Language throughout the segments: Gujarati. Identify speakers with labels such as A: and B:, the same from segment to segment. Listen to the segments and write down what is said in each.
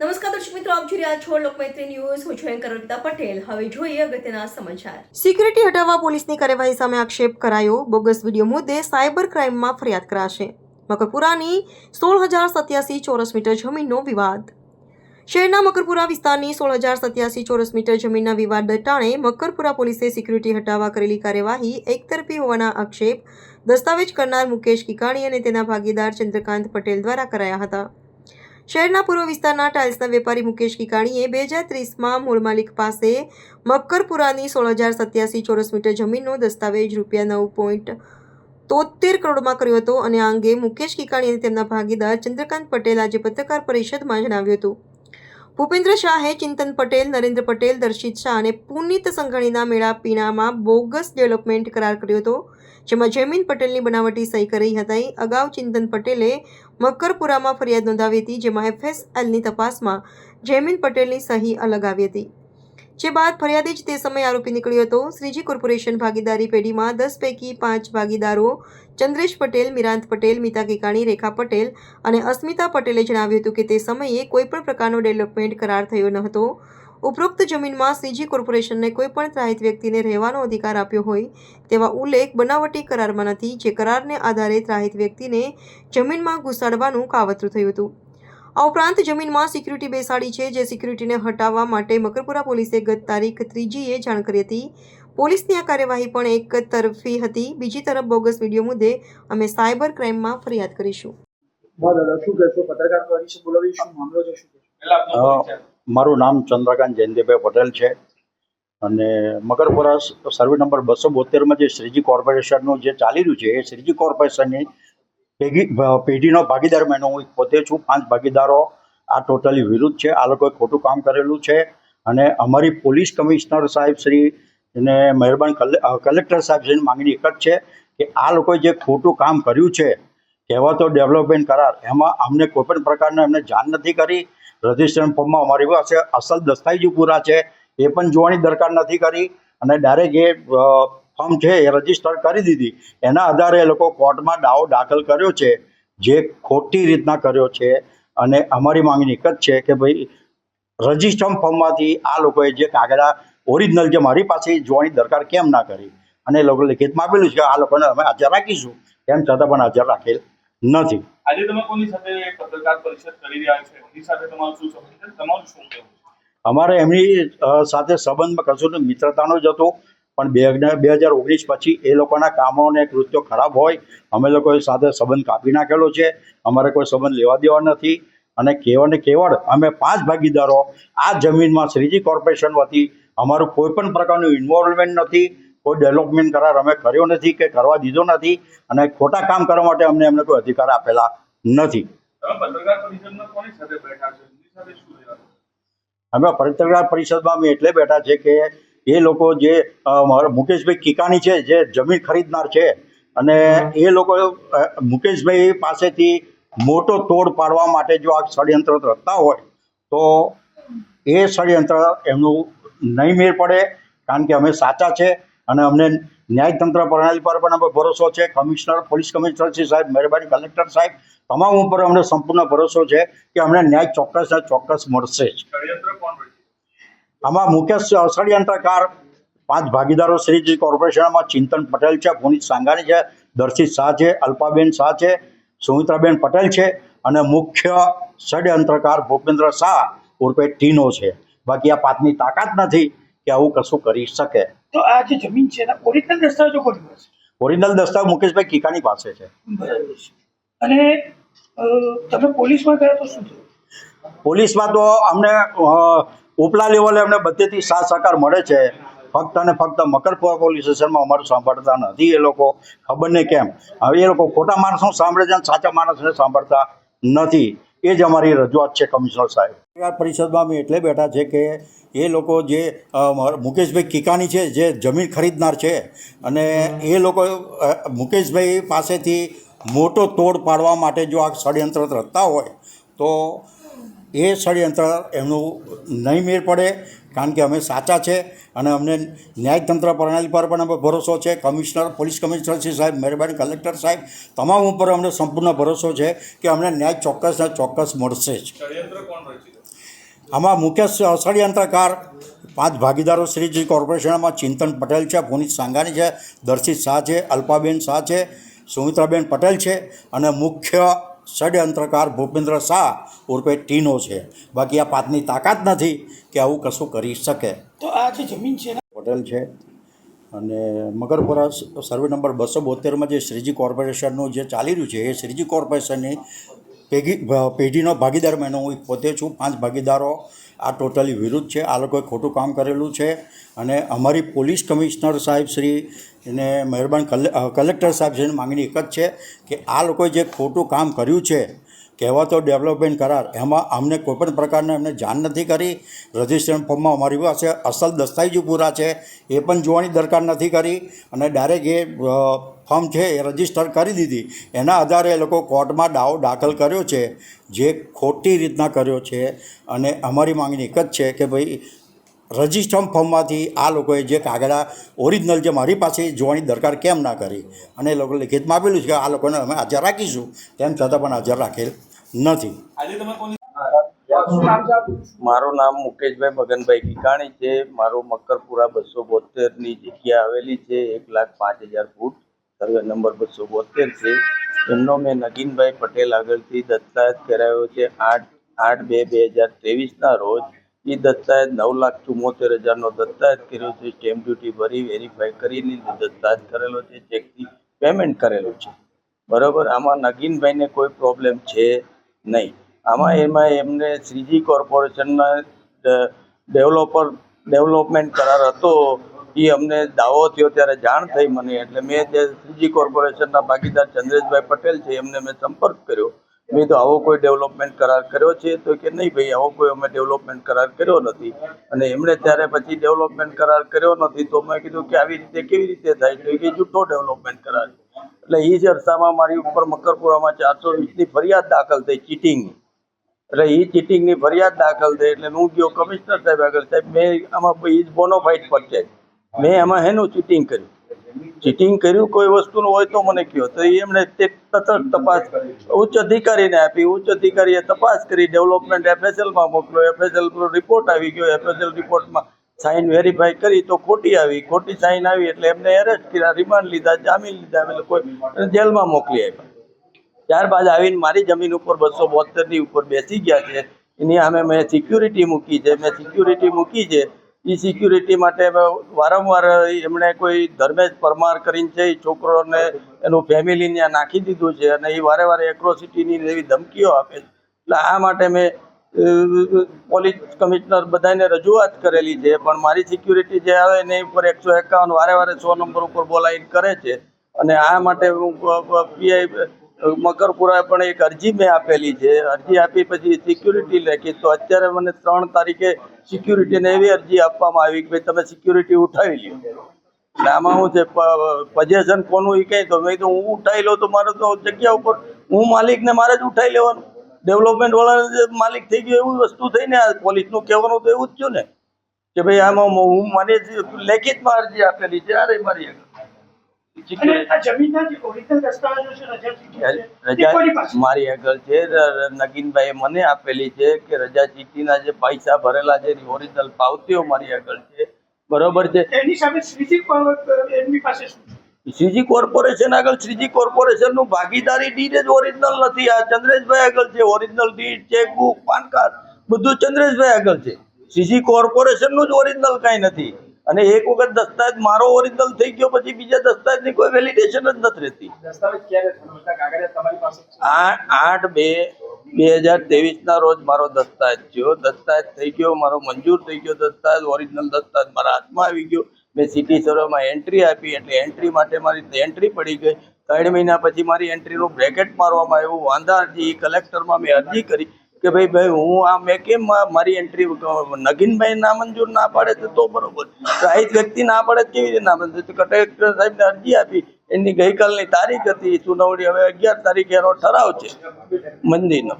A: નમસ્કાર દર્શક મિત્રો, આપ સિક્યુરિટી હટાવવા પોલીસની કાર્યવાહી સામે આક્ષેપ કરાયો. બોગસ વીડિયો મુદ્દે સાયબર ક્રાઇમમાં ફરિયાદ કરાશે. મકરપુરાની સોળ હજાર સત્યાસી ચોરસ મીટર જમીનનો વિવાદ. શહેરના મકરપુરા વિસ્તારની સોળ હજાર સત્યાસી ચોરસ મીટર જમીનના વિવાદ ટાણે મકરપુરા પોલીસે સિક્યુરિટી હટાવવા કરેલી કાર્યવાહી એકતરફી હોવાના આક્ષેપ દસ્તાવેજ કરનાર મુકેશ કિકાણી અને તેના ભાગીદાર ચંદ્રકાંત પટેલ દ્વારા કરાયા હતા. શહેરના પૂર્વ વિસ્તારના ટાઇલ્સના વેપારી મુકેશ કિકાણીએ બે હજાર ત્રીસમાં મૂળ માલિક પાસે મક્કરપુરાની સોળ હજાર સત્યાસી ચોરસ મીટર જમીનનો દસ્તાવેજ રૂપિયા નવ પોઈન્ટ તોતેર કરોડમાં કર્યો હતો અને આ અંગે મુકેશ કિકાણી અને તેમના ભાગીદાર ચંદ્રકાંત પટેલ આજે પત્રકાર પરિષદમાં જણાવ્યું હતું. ભૂપેન્દ્ર શાહે ચિંતન પટેલ, નરેન્દ્ર પટેલ, દર્શિત શાહ અને પુનિત સંઘણીના મેળા પીણામાં બોગસ ડેવલપમેન્ટ કરાર કર્યો હતો. જેમાં જમીન પટેલની બનાવટી સહી કરી હતી. અગાઉ ચિંતન પટેલે મકરપુરામાં ફરિયાદ નોંધાવી હતી, જેમાં એફએસએલની તપાસમાં જમીન પટેલની સહી અલગ આવી હતી. જે બાદ ફરિયાદી જ તે સમયે આરોપી નીકળ્યો હતો. શ્રીજી કોર્પોરેશન ભાગીદારી પેઢીમાં દસ પૈકી પાંચ ભાગીદારો ચંદ્રેશ પટેલ, મિરાંત પટેલ, મિતા કેકાણી, રેખા પટેલ અને અસ્મિતા પટેલે જણાવ્યું હતું કે તે સમયે કોઈપણ પ્રકારનો ડેવલપમેન્ટ કરાર થયો ન હતો. ઉપરોક્ત જમીનમાં શ્રીજી કોર્પોરેશનને કોઈપણ ત્રાહિત વ્યક્તિને રહેવાનો અધિકાર આપ્યો હોય તેવા ઉલ્લેખ બનાવટી કરારમાં નથી જે કરારને આધારે ત્રાહિત વ્યક્તિને જમીનમાં ઘુસાડવાનું કાવતરું થયું હતું. આ ઉપરાંત જમીનમાં સિક્યુરિટી બેસાડી છે જે સિક્યુરિટીને હટાવવા માટે મકરપુરા પોલીસે ગત તારીખ ત્રીજીએ જાણ કરી હતી. પોલીસની આ કાર્યવાહી પણ એક તરફી હતી. બીજી તરફ બોગસ વીડિયો મુદ્દે અમે સાયબર ક્રાઇમમાં ફરિયાદ કરીશું.
B: દાદા શું કહેશો પત્રકાર પરિષદ બોલાવી શું મામલો છે શું
C: અ, મારું નામ ચંદ્રકાંત જયંતિભાઈ પટેલ છે. અને મકરપુરા સર્વે નંબર બસો બોતેરમાં જે શ્રીજી કોર્પોરેશનનું જે ચાલી રહ્યું છે, એ શ્રીજી કોર્પોરેશનની પેઢી પેઢીનો ભાગીદાર મેં હું પોતે છું, પાંચ ભાગીદારો આ ટોટલી વિરુદ્ધ છે. આ લોકોએ ખોટું કામ કરેલું છે. અને અમારી પોલીસ કમિશનર સાહેબ શ્રી અને મહેરબાન કલેક્ટર સાહેબ શ્રીની માંગણી એક જ છે કે આ લોકોએ જે ખોટું કામ કર્યું છે, કહેવાતો ડેવલપમેન્ટ કરાર, એમાં અમને કોઈપણ પ્રકારનો એમને જાણ નથી કરી. રજિસ્ટ્રેશન ફોર્મમાં અમારી પાસે અસલ દસ્તાવેજો પૂરા છે, એ પણ જોવાની દરકાર નથી કરી. અને ડાયરેક્ટ એ ફોર્મ છે એ રજિસ્ટર કરી દીધી. એના આધારે એ લોકો કોર્ટમાં દાવો દાખલ કર્યો છે, જે ખોટી રીતના કર્યો છે. અને અમારી માંગણી એક જ છે કે ભાઈ રજિસ્ટર ફોર્મમાંથી આ લોકોએ જે કાગળા ઓરિજિનલ જે મારી પાસે જોવાની દરકાર કેમ ના કરી? અને એ લોકો લિખિતમાં આપેલું છે આ લોકોને અમે હાજર રાખીશું. તેમ છતાં પણ હાજર રાખેલ નથી.
D: આજે તમે કોની સાથે પત્રકાર પરિષદ કરી રહ્યા છો? એમની સાથે તમારું શું સંબંધ તમારું શું કહેવું
C: અમારે એમની સાથે સંબંધમાં કશું મિત્રતાનો જ હતો. પણ બે બે હજાર ઓગણીસ પછી એ લોકોના કામો અને કૃત્યો ખરાબ હોય અમે લોકોએ સાથે સંબંધ કાપી નાખેલો છે. અમારે કોઈ સંબંધ લેવા દેવા નથી. અને કેવળ ને કેવળ અમે પાંચ ભાગીદારો આ જમીનમાં શ્રીજી કોર્પોરેશન વતી અમારું કોઈ પણ પ્રકારનું ઇન્વોલ્વમેન્ટ નથી. કોઈ ડેવલપમેન્ટ કરાર અમે કર્યો નથી કે કરવા દીધો નથી અને ખોટા કામ કરવા માટે અમને એમને કોઈ અધિકાર આપેલા નથી. અમે પત્રકાર પરિષદમાં અમે એટલે બેઠા છે કે એ લોકો જે મુકેશભાઈ કિકાણી છે જે જમીન ખરીદનાર છે અને એ લોકો મુકેશભાઈ પાસેથી મોટો તોડ પાડવા માટે જો આ ષડયંત્ર રચતા હોય તો એ ષડયંત્ર એમનું નહીં મેળ પડે કારણ કે અમે સાચા છે. અને અમને ન્યાયતંત્ર પ્રણાલી પર પણ અમે ભરોસો છે. કમિશનર પોલીસ કમિશનર શ્રી સાહેબ મહેરબાની કલેક્ટર સાહેબ તમામ ઉપર અમને સંપૂર્ણ ભરોસો છે કે અમને ન્યાય ચોક્કસ ચોક્કસ મળશે. જ આમાં ષ- ષડયંત્રકાર પાંચ ભાગીદારો શ્રીજી કોર્પોરેશનમાં ચિંતન પટેલ છે પુનિત સાંગાણી છે દર્શિત શાહ છે અલ્પાબેન શાહ છે સુમિત્રાબેન પટેલ છે અને મુખ્ય ષડયંત્રકાર ભૂપેન્દ્ર શાહ ઉર્ફે ટીનો છે. બાકી આ પાંચની તાકાત નથી. કે આવું કશું કરી શકે.
B: તો આ જે જમીન છે એના ઓરિજિનલ દસ્તાવેજો કોની પાસે
C: ઓરિજિનલ દસ્તાવેજ મુકેશભાઈ કિકાની પાસે છે.
B: અને તમે પોલીસમાં ગયા તો શું થયું?
C: પોલીસમાં તો અમને ઉપલા લેવલે અમને બધેથી સાથ સહકાર મળે છે. ફક્ત અને ફક્ત મકરપુરા પોલીસ સ્ટેશનમાં અમારું સાંભળતા નથી એ લોકો. ખબર નહીં કેમ. હવે એ લોકો ખોટા માણસો સાંભળે છે અને સાચા માણસને સાંભળતા નથી. એ જ અમારી રજૂઆત છે, કમિશનર સાહેબ. પરિષદમાં અમે એટલે બેઠા છે કે એ લોકો જે મુકેશભાઈ કિકાણી છે, જે જમીન ખરીદનાર છે, અને એ લોકો મુકેશભાઈ પાસેથી મોટો તોડ પાડવા માટે જો આ ષડયંત્ર રચતા હોય, તો એ ષડયંત્ર એમનું નહીં મેળ પડે. કારણ કે અમે સાચા છે અને અમને ન્યાયતંત્ર પ્રણાલી પર પણ અમે ભરોસો છે. કમિશનર પોલીસ કમિશનર શ્રી સાહેબ મહેરબાની કલેક્ટર સાહેબ તમામ ઉપર અમને સંપૂર્ણ ભરોસો છે કે અમને ન્યાય ચોક્કસ ને ચોક્કસ મળશે જ. આમાં મુખ્ય ષડયંત્રકાર પાંચ ભાગીદારો શ્રીજી કોર્પોરેશનમાં ચિંતન પટેલ છે પુનિત સાંગાની છે દર્શિત શાહ છે અલ્પાબેન શાહ છે સુમિત્રાબેન પટેલ છે અને મુખ્ય ષડયંત્રકાર ભૂપેન્દ્ર શાહ ઉર્ફે ટીનો છે. બાકી આ પાતની તાકાત નથી કે આવું કશું કરી શકે.
B: તો આ જે જમીન છે
C: હોટેલ છે અને મગરપુરા સર્વે નંબર બસો બોતેરમાં જે શ્રીજી કોર્પોરેશનનું જે ચાલી રહ્યું છે એ શ્રીજી કોર્પોરેશનની પેઢી પેઢીનો ભાગીદાર મેં હું પોતે છું, પાંચ ભાગીદારો આ ટોટલી વિરુદ્ધ છે. આ લોકોએ ખોટું કામ કરેલું છે. અને અમારી પોલીસ કમિશનર સાહેબ શ્રી અને મહેરબાન કલે કલેક્ટર સાહેબ શ્રીની માંગણી એક જ છે કે આ લોકોએ જે ખોટું કામ કર્યું છે કહેવાતો ડેવલપમેન્ટ કરાર. એમાં અમને કોઈપણ પ્રકારના એમને જાણ નથી કરી. રજિસ્ટ્રેશન ફોર્મમાં અમારી પાસે અસલ દસ્તાવેજો પૂરા છે. એ પણ જોવાની દરકાર નથી કરી. અને ડાયરેક્ટ એ ફોર્મ છે એ રજિસ્ટર કરી દીધી. એના આધારે એ લોકો કોર્ટમાં દાવો દાખલ કર્યો છે. જે ખોટી રીતના કર્યો છે. અને અમારી માંગણી એક જ છે કે ભાઈ રજિસ્ટ્રમ ફોર્મમાંથી આ લોકોએ જે કાગળા ઓરિજિનલ જે મારી પાસે જોવાની દરકાર કેમ ના કરી? અને એ લોકો લિખિતમાં આપેલું છે કે આ લોકોને અમે હાજર રાખીશું. તેમ છતાં પણ હાજર રાખેલ નથી.
D: આજે તમે કોની
E: મારું નામ મુકેશભાઈ મગનભાઈ ગીકાણી છે. મારું મકરપુરા બસો બોતેરની જગ્યા આવેલી છે. એક લાખ પાંચ હજાર ફૂટ. સર્વે નંબર બસો બોતેર છે. એમનો મેં નગીનભાઈ પટેલ આગળથી દસ્તાવેજ કરાવ્યો છે. આઠ આઠ બે બે હજાર ત્રેવીસના રોજ એ દસ્તાવેજ નવ લાખ ચુમ્મોતેર હજારનો દસ્તાવેજ કર્યો છે. સ્ટેમ્પ ડ્યુટી ભરી વેરીફાઈ કરીને દસ્તાવેજ કરેલો છે. ચેકથી પેમેન્ટ કરેલું છે. બરોબર? આમાં નગીનભાઈને કોઈ પ્રોબ્લેમ છે નહીં. આમાં એમાં એમને શ્રીજી કોર્પોરેશનના ડેવલપર, ડેવલપમેન્ટ કરાર હતો. એ અમને દાવો થયો ત્યારે જાણ થઈ મને. એટલે મેં જે શ્રીજી કોર્પોરેશનના ભાગીદાર ચંદ્રેશભાઈ પટેલ છે, એમને મેં સંપર્ક કર્યો. મેં તો આવો કોઈ ડેવલપમેન્ટ કરાર કર્યો છે? તો કે, નહીં ભાઈ, આવો કોઈ અમે ડેવલપમેન્ટ કરાર કર્યો નથી. અને એમણે ત્યારે પછી ડેવલપમેન્ટ કરાર કર્યો નથી. તો મેં કીધું કે, આવી રીતે કેવી રીતે થાય? તો એ જૂઠો ડેવલપમેન્ટ કરાર છે. એટલે એ જ અરસામાં મારી ઉપર મકરપુરામાં ચારસો વીસની ફરિયાદ દાખલ થઈ ચીટિંગની એટલે એ ચીટિંગની ફરિયાદ દાખલ થઈ, એટલે હું ગયો કમિશનર સાહેબ આગળ. સાહેબ, મેં આમાં ઇઝ બોનોફાઇડ પરચેજ મેં એમાં હેનું ચીટિંગ કર્યું. ચીટિંગ કર્યું કોઈ વસ્તુનું હોય તો મને કહો તો એમણે તે તરત તપાસ ઉચ્ચ અધિકારીને આપી. ઉચ્ચ અધિકારીએ તપાસ કરી, ડેવલપમેન્ટ એફએસએલમાં મોકલો એફએસએલ રિપોર્ટ આવી ગયો. એફએસએલ રિપોર્ટમાં સાઇન વેરીફાઈ કરી તો ખોટી આવી. ખોટી સાઇન આવી એટલે એમને એરેસ્ટ કર્યા રિમાન્ડ લીધા, જામીન લીધા. એટલે કોઈ જેલમાં મોકલી આપ્યા. ત્યારબાદ આવીને મારી જમીન ઉપર બસો બોતેરની ઉપર બેસી ગયા છે. એની સામે મેં સિક્યુરિટી મૂકી છે. મેં સિક્યુરિટી મૂકી છે. એ સિક્યુરિટી માટે વારંવાર એમણે કોઈ ધર્મેશ પરમાર કરીને છે એ છોકરોને એનું ફેમિલી ત્યાં નાખી દીધું છે અને એ વારે વારે એક્રોસિટીની એવી ધમકીઓ આપે છે. એટલે આ માટે મેં પોલીસ કમિશનર બધાને રજૂઆત કરેલી છે, પણ મારી સિક્યુરિટી જે આવે એની ઉપર એકસો એકાવન વારે વારે સો નંબર ઉપર બોલાવીને કરે છે. અને આ માટે હું પીઆઈ, મકરપુરાએ પણ એક અરજી મેં આપેલી છે. અરજી આપી પછી સિક્યુરિટી લેખી. તો અત્યારે મને ત્રણ તારીખે સિક્યુરિટીને એવી અરજી આપવામાં આવી કે ભાઈ તમે સિક્યુરિટી ઉઠાવી લ્યો. એટલે આમાં હું છે પજેશન કોનું એ કહે તો મેં તો હું ઉઠાવી લઉં તો મારે તો જગ્યા ઉપર, હું માલિકને મારે જ ઉઠાવી લેવાનું. ડેવલપમેન્ટ વાળા જે માલિક થઈ ગયો એવી વસ્તુ થઈ ને આ પોલીસનું કહેવાનું તો એવું જ થયું ને કે ભાઈ આમાં હું મને લેખિતમાં અરજી આપેલી છે અરે મારી આગળ.
B: આ
E: મારી આગળ છે. ર- મને આપેલી છે કે રજા ચીઠીના જે પૈસા ભરેલા છે એની ઓરિજિનલ પાવતીઓ મારી આગળ છે. બરોબર છે?
B: એની સામે શ્રીજી કોર- એમની પાસે છે?
E: શ્રીજી કોર્પોરેશન આગળ શ્રીજી કોર્પોરેશનનું ભાગીદારી ડીડ જ ઓરિજિનલ નથી. આ ચંદ્રેશભાઈ આગળ છે. Original deed chequebook PAN card બધું ચંદ્રેશભાઈ આગળ છે. શ્રીજી કોર્પોરેશનનું જ ઓરિજિનલ કાંઈ નથી. અને એક વખત દસ્તાવેજ મારો ઓરિજિનલ થઈ ગયો પછી બીજા દસ્તાવેજની કોઈ વેલિડેશન જ નથી રહેતી. આઠ બે બે હજાર ના રોજ મારો દસ્તાવેજ થયો. દસ્તાવેજ થઈ ગયો મારો મંજૂર થઈ ગયો દસ્તાવેજ ઓરિજિનલ દસ્તાવેજ મારા હાથમાં આવી ગયો. મેં સિટી સર્વેમાં એન્ટ્રી આપી, એટલે એન્ટ્રી માટે મારી એન્ટ્રી પડી ગઈ. ત્રણ મહિના પછી મારી એન્ટ્રીનું બ્રેકેટ મારવામાં આવ્યું. વાંધા અરજી કલેક્ટરમાં મેં અરજી કરી કે ભાઈ ભાઈ, હું આ મેં કેમ મારી એન્ટ્રી નગીનભાઈ નામંજૂર ના પાડે છે તો બરોબર. રાહિત વ્યક્તિ ના પાડે કેવી રીતે ના પાડે તો કલેક્ટર સાહેબને અરજી આપી. એની ગઈકાલની તારીખ હતી, સુનાવણી હવે અગિયાર તારીખે એનો ઠરાવ છે મંદિરનો.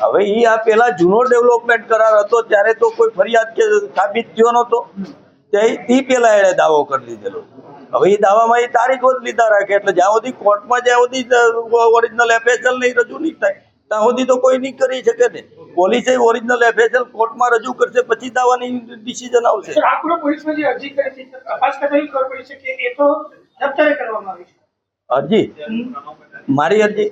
E: હવે એ આ પેલા જૂનો ડેવલપમેન્ટ કરાર હતો ત્યારે તો કોઈ ફરિયાદ કે સાબિત થયો નતો તે એ પેલા એણે દાવો કરી લીધેલો. હવે એ દાવામાં એ તારીખો જ લીધા રાખે એટલે જ્યાં સુધી કોર્ટમાં જ્યાં સુધી ઓરિજિનલ એફએસએલ નહીં રજૂ નહીં થાય ત્યાં સુધી તો કોઈ નહીં કરી શકે ને. પોલીસે ઓરિજિનલ એફએસએલ કોર્ટમાં રજૂ કરશે પછી દાવાની ડિસિઝન આવશે.
B: અરજી
E: મારી અરજી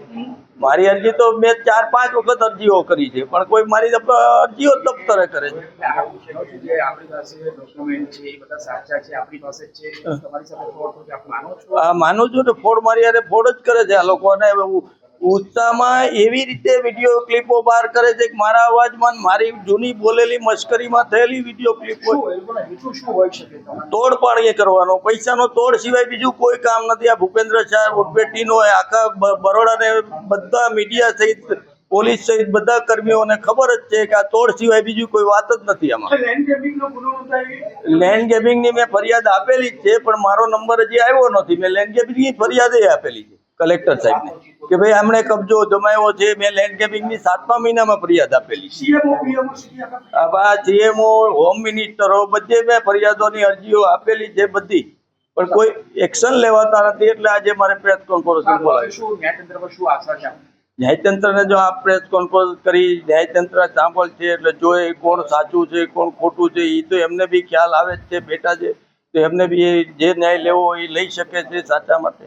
E: મારી અરજી તો મેં ચાર પાંચ વખત અરજીઓ કરી છે પણ કોઈ મારી અરજીઓ દફતરે કરે છે. આ માનું છું? ને ફોડ મારી અરે ફોડ જ કરે છે આ લોકો અને ઉત્સાહમાં એવી રીતે વીડિયો ક્લિપો બહાર કરે છે કે મારા અવાજમાં મારી જૂની બોલેલી મશ્કરીમાં થયેલી વીડિયો ક્લિપો
F: તોડપાડ એ
E: કરવાનો. પૈસાનો તોડ સિવાય બીજું કોઈ કામ નથી. આ ભૂપેન્દ્ર શાહ ઉર્ફેટીનો એ આખા બરોડાને બધા મીડિયા સહિત પોલીસ સહિત બધા કર્મીઓને ખબર જ છે કે આ તોડ સિવાય બીજું કોઈ વાત જ નથી આમાં.
B: લેન્ડ ગ્રેબિંગનો ગુનો નોંધાવી
E: લેન્ડ ગેબિંગની મેં ફરિયાદ આપેલી જ છે પણ મારો નંબર હજી આવ્યો નથી. મેં લેન્ડ ગેમિંગની ફરિયાદ આપેલી છે. કલેક્ટર સાહેબને કે ભાઈ એમણે કબજો જમાયો છે મેં લેન્ડ ગેબિંગની સાતમા મહિનામાં ફરિયાદ આપેલી છે. આ સીએમઓ હોમ મિનિસ્ટરો બધે મેં ફરિયાદોની અરજીઓ આપેલી છે બધી. પણ કોઈ એક્શન લેવાતા નથી એટલે આજે મારે પ્રેસ કોન્ફરન્સ બોલાવી
F: છે?
E: ન્યાયતંત્રને જો આ પ્રેસ કોન્ફરન્સ કરી ન્યાયતંત્ર સાંભળશે એટલે જો એ કોણ સાચું છે કોણ ખોટું છે એ તો એમને બી ખ્યાલ આવે જ છે બેટા છે તો એમને બી જે ન્યાય લેવો એ લઈ શકે છે સાચા માટે.